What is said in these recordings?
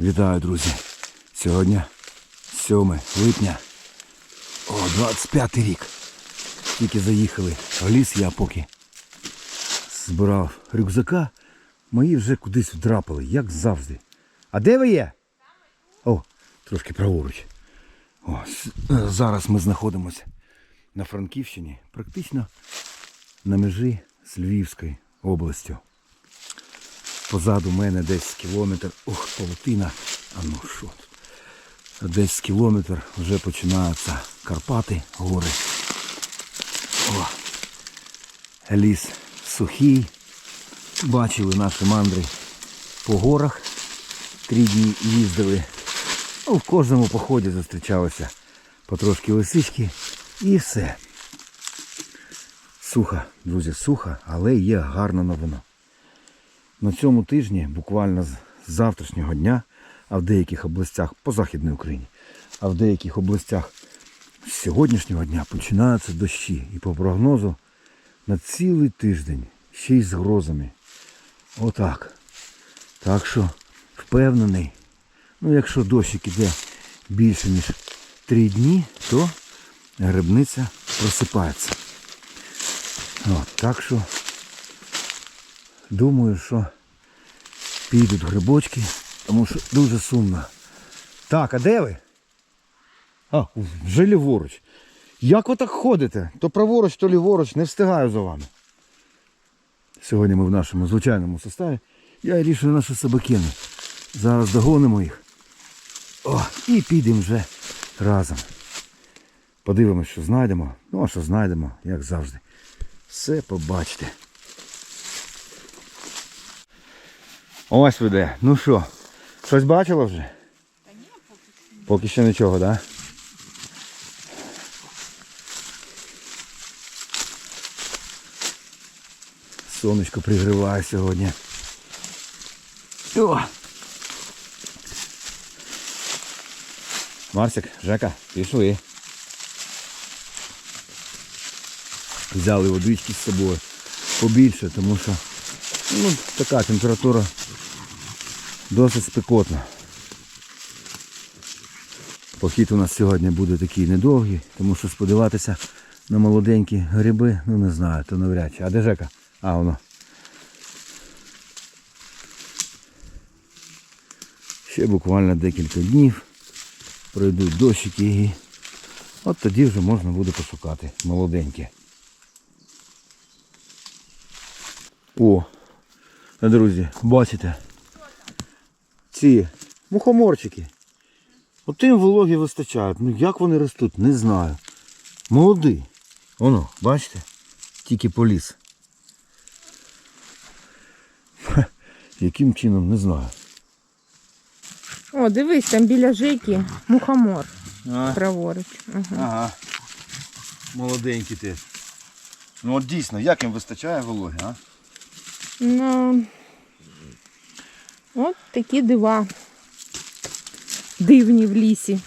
Вітаю, друзі. Сьогодні 7 липня. О, 25 рік. Тільки заїхали в ліс я поки збирав рюкзака. Мої вже кудись вдрапали, як завжди. А де ви є? О, трошки праворуч. О, е, зараз ми знаходимося на Франківщині, практично на межі з Львівською областю. Позаду мене десь кілометр. Ох, павутина. А ну що? Десь кілометр вже починаються Карпати, гори. О, ліс сухий. Бачили наші мандри по горах. Три дні їздили. Ну, в кожному поході зустрічалися потрошки лисички і все. Сухо, друзі, сухо, але є гарна новина. На цьому тижні, буквально з завтрашнього дня, а в деяких областях по Західній Україні, а в деяких областях з сьогоднішнього дня починаються дощі. І по прогнозу на цілий тиждень, ще й з грозами. Отак. Так що впевнений, ну якщо дощик іде більше, ніж три дні, то грибниця просипається. От, так що Думаю, що підуть грибочки, тому що дуже сумно. Так, а де ви? А, вже ліворуч. Як ви так ходите? То праворуч, то ліворуч, не встигаю за вами. Сьогодні ми в нашому звичайному составі. Я рішую наші собакини. Зараз догонимо їх. О, і підемо вже разом. Подивимось, що знайдемо. Ну, а що знайдемо, як завжди. Все побачите. Ось ви де. Ну що, щось бачила вже? Та ні, Поки що нічого, так? Да? Сонечко пригріває сьогодні. О! Марсик, Жека, пішли. Взяли водички з собою побільше, тому що ну, така температура досить спекотна. Похід у нас сьогодні буде такий недовгий, тому що сподіватися на молоденькі гриби, ну не знаю, то навряд чи. А де Жека? А, воно. Ще буквально декілька днів пройдуть дощики і от тоді вже можна буде пошукати молоденькі. О, друзі, бачите? Ці мухоморчики. От їм вологі вистачають. Ну як вони ростуть, не знаю. Молоді. Воно, бачите? Тільки поліз. Яким чином, не знаю. О, дивись, там біля Жеки мухомор А, праворуч. Ага. ага. Молоденькі ти. Ну от дійсно, як їм вистачає вологи, а? Ну, от такі дива. Дивні в лісі.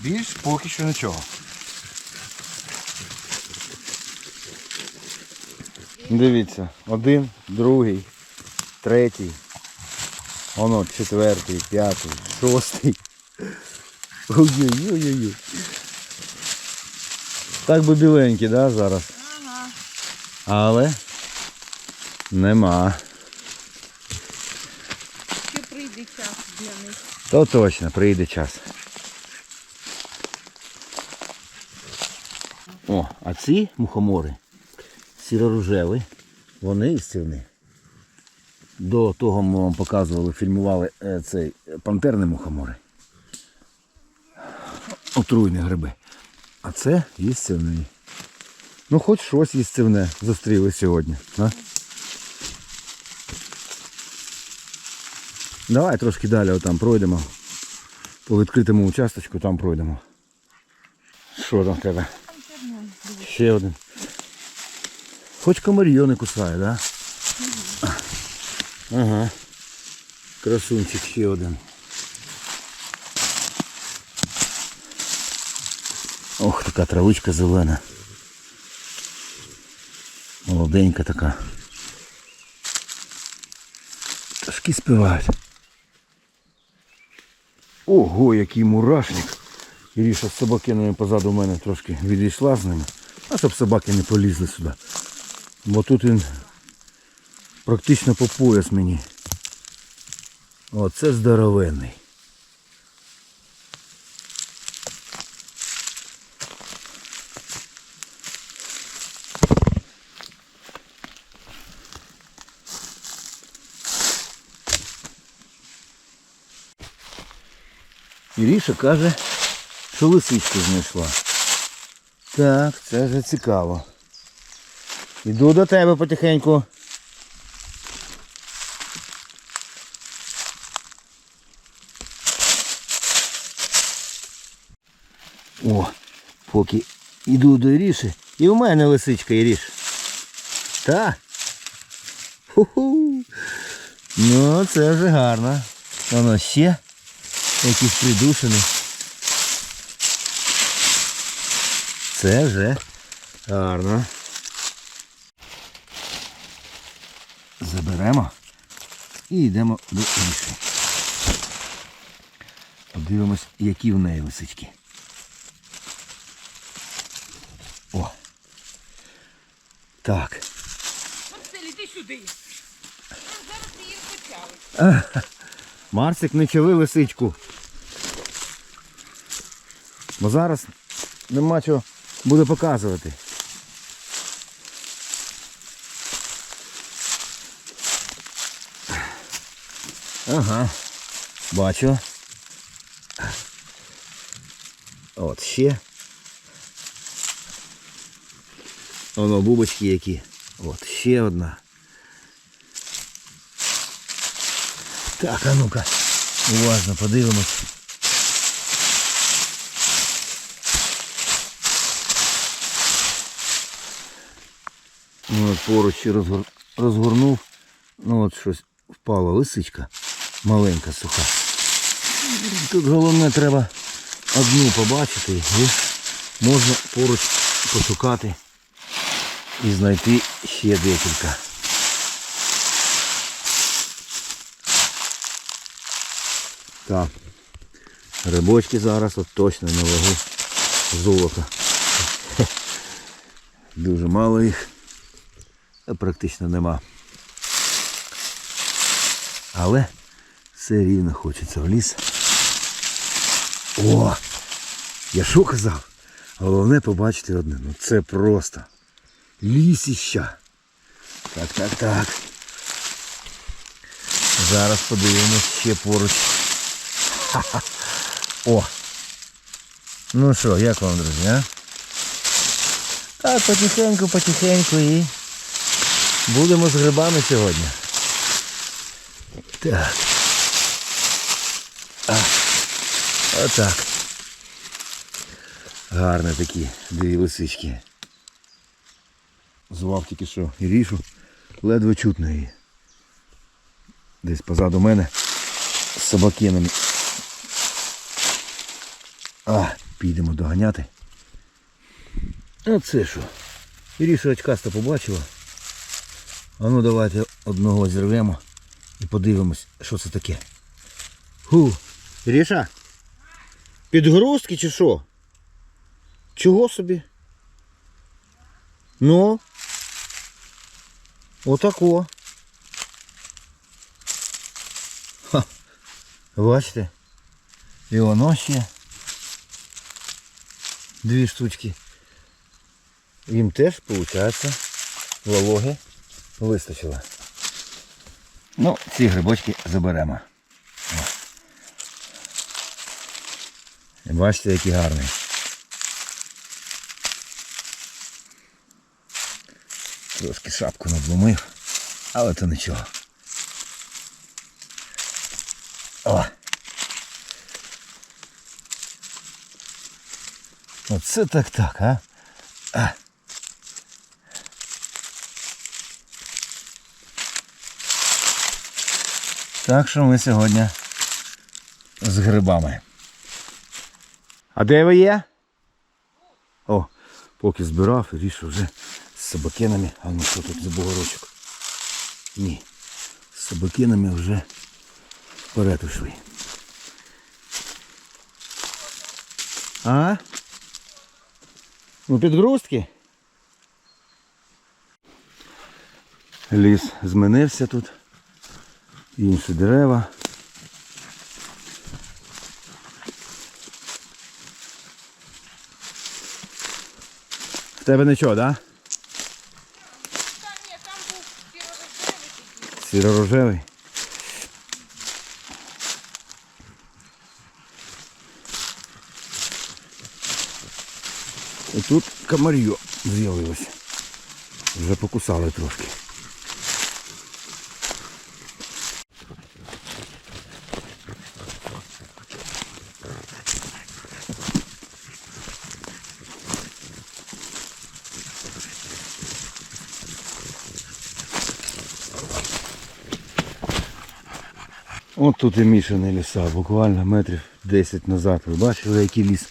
Більш поки що нічого. Дивіться, один, другий, третій, воно четвертий, п'ятий, шостий. Ой-ой-ой-ой. Так би біленькі, да, зараз? Ага. Але нема. Прийде час для них. То точно, прийде час. О, а ці мухомори сіро-рожеві, вони істівні. До того ми вам показували, фільмували е, цей е, пантерні мухомори. Отруйні гриби. А це їстівний. Ну хоч щось їстівне зустріли сьогодні. А? Давай трошки далі отам пройдемо. По відкритому участочку там пройдемо. Що там в тебе? Ще один. Хоч комар'йо не кусає, да? Ага. Красунчик ще один. Ох, така травичка зелена. Молоденька така. Трошки співають. Ого, який мурашник. Іріша з собакинами позаду мене трошки відійшла з ними. А щоб собаки не полізли сюди. Бо тут він практично по пояс мені. Оце здоровенний. Іріша каже, що лисичку знайшла. Так, це вже цікаво. Іду до тебе потихеньку. О, поки йду до Іріші, і в мене лисичка Іріш. Та. Ху-ху. Ну, це вже гарно. Воно ще якийсь придушений. Це вже гарно. Заберемо і йдемо до іншої. Подивимось, які в неї лисички. О. Так. Марсель, іди сюди. Зараз їх почали. Марсик, не чоли лисичку. Бо зараз нема чого буде показувати. Ага. Бачу. От ще. Воно бубочки які. От ще одна. Так, а ну-ка, уважно подивимось. Ну, от поруч розгор... розгорнув. Ну от щось впала лисичка. Маленька суха. Тут головне треба одну побачити і можна поруч пошукати і знайти ще декілька. Так. Рибочки зараз от точно на вагу золота. Дуже мало їх. Практично нема. Але все рівно хочеться в ліс. О! Я що казав? Головне побачити одне. Ну це просто лісіща. Так, так, так. Зараз подивимось ще поруч. О! Ну що, як вам, друзі, а? Так, потихеньку, потихеньку і будемо з грибами сьогодні. Так. А. Отак. Гарні такі дві лисички. Звав тільки що і рішу. Ледве чутно її. Десь позаду мене з собакинами. А, підемо доганяти. А це що? Іріша очкаста побачила. А ну давайте одного зірвемо і подивимось, що це таке. Ху. Іріша? Підгрузки чи що? Чого собі? Ну. Отако. Ха. Бачите? І воно ще. Дві штучки. Їм теж, виходить, вологи вистачило. Ну, ці грибочки заберемо. І бачите, які гарні. Трошки шапку надломив, але то нічого. О! Оце так так, а? а. Так що ми сьогодні з грибами. А де ви є? О, поки збирав, рішу вже з собакинами. А ну що тут за бугорочок? Ні. З собакинами вже Вперед ушли. А? Ну підгрузки. Ліс змінився тут. Інші дерева. В тебе нічого, так? Да? Сіро-рожевий. І тут комар'йо з'явилося. Вже покусали трошки. От тут і мішані ліса, буквально метрів 10 назад. Ви бачили, який ліс?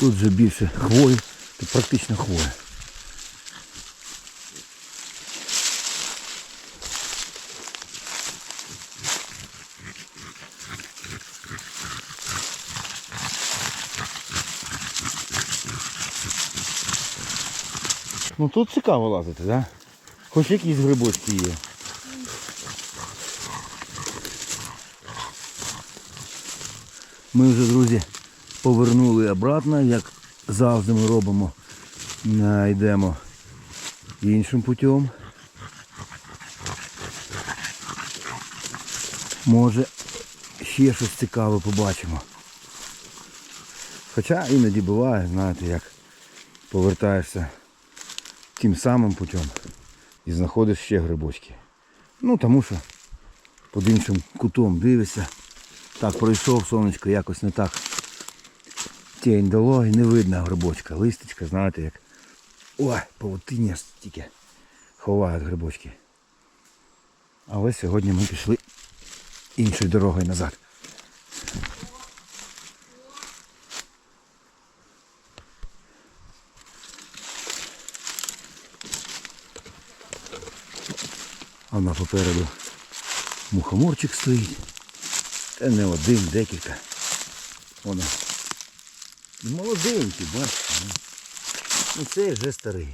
Тут вже більше хвої, тут практично хвоя. Ну тут цікаво лазити, так? Да? Хоч якісь грибочки є. Ми вже, друзі, повернули обратно, як завжди ми робимо. Е, Йдемо іншим путем. Може ще щось цікаве побачимо. Хоча іноді буває, знаєте, як повертаєшся тим самим путем і знаходиш ще грибочки. Ну тому що під іншим кутом дивишся. Так, пройшов сонечко, якось не так. Тінь дало і не видно грибочка. Листочка, знаєте як. Ой, павутиння ж тільки ховають грибочки. Але сьогодні ми пішли іншою дорогою назад. А на попереду мухоморчик стоїть. Та не один, декілька. Воно. Молоденький, бачите. Ну, ну цей вже старий.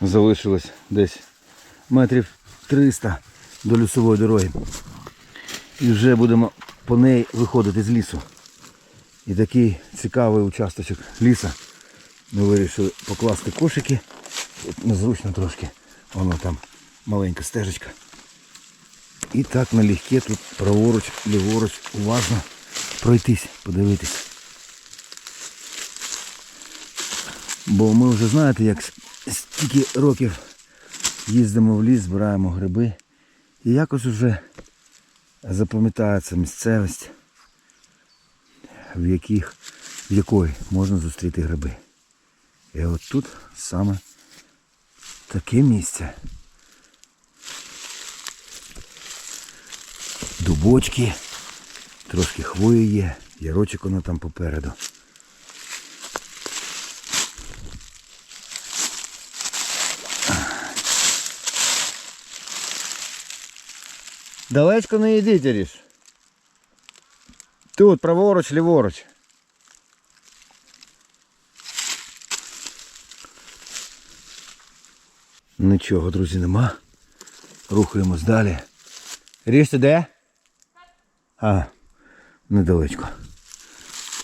Залишилось десь метрів 300 до лісової дороги. І вже будемо по неї виходити з лісу. І такий цікавий участочок ліса. Ми вирішили покласти кошики. Незручно трошки. Воно там маленька стежечка. І так налегке тут праворуч, ліворуч, уважно пройтись, подивитись. Бо ми вже знаєте, як стільки років їздимо в ліс, збираємо гриби. І якось вже запам'ятається місцевість в яких, в якої можна зустріти гриби. І от тут саме таке місце. Дубочки, трошки хвої є, ярочок воно там попереду. Далечко не йдіть, Ріш. Тут, праворуч, ліворуч. Нічого, друзі, нема. Рухаємось далі. Ріж ти де? А, недалечко.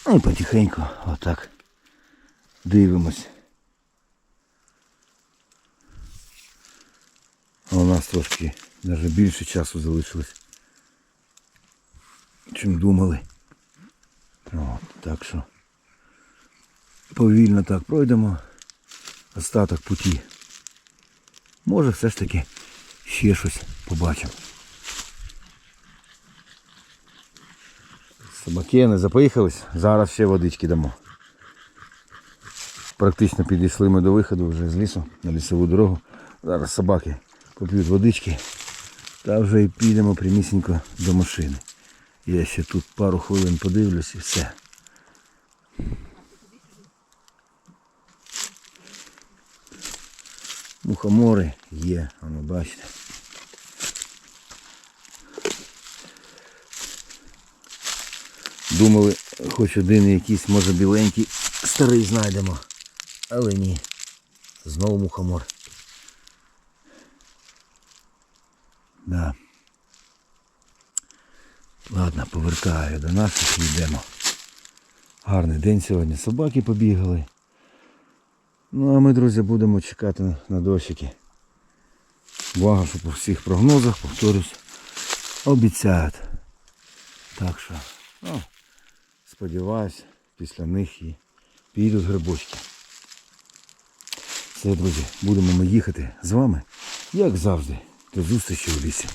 Ну, потихеньку, отак. Дивимось. А у нас трошки навіть більше часу залишилось чим думали. От, так що повільно так пройдемо остаток путі. Може все ж таки ще щось побачимо. Собаки не запихались, зараз ще водички дамо. Практично підійшли ми до виходу вже з лісу на лісову дорогу. Зараз собаки поп'ють водички та вже і підемо прямісінько до машини. Я ще тут пару хвилин подивлюсь і все. Мухомори є, воно бачите. Думали, хоч один якийсь, може біленький, старий знайдемо. Але ні. Знову мухомор. Да. Ладно, повертаю до наших і йдемо. Гарний день сьогодні. Собаки побігали. Ну а ми, друзі, будемо чекати на дощики. Благо, що по всіх прогнозах, повторюсь, обіцяють. Так що, ну, сподіваюсь, після них і підуть грибочки. Все, друзі, будемо ми їхати з вами, як завжди, до зустрічі у лісі.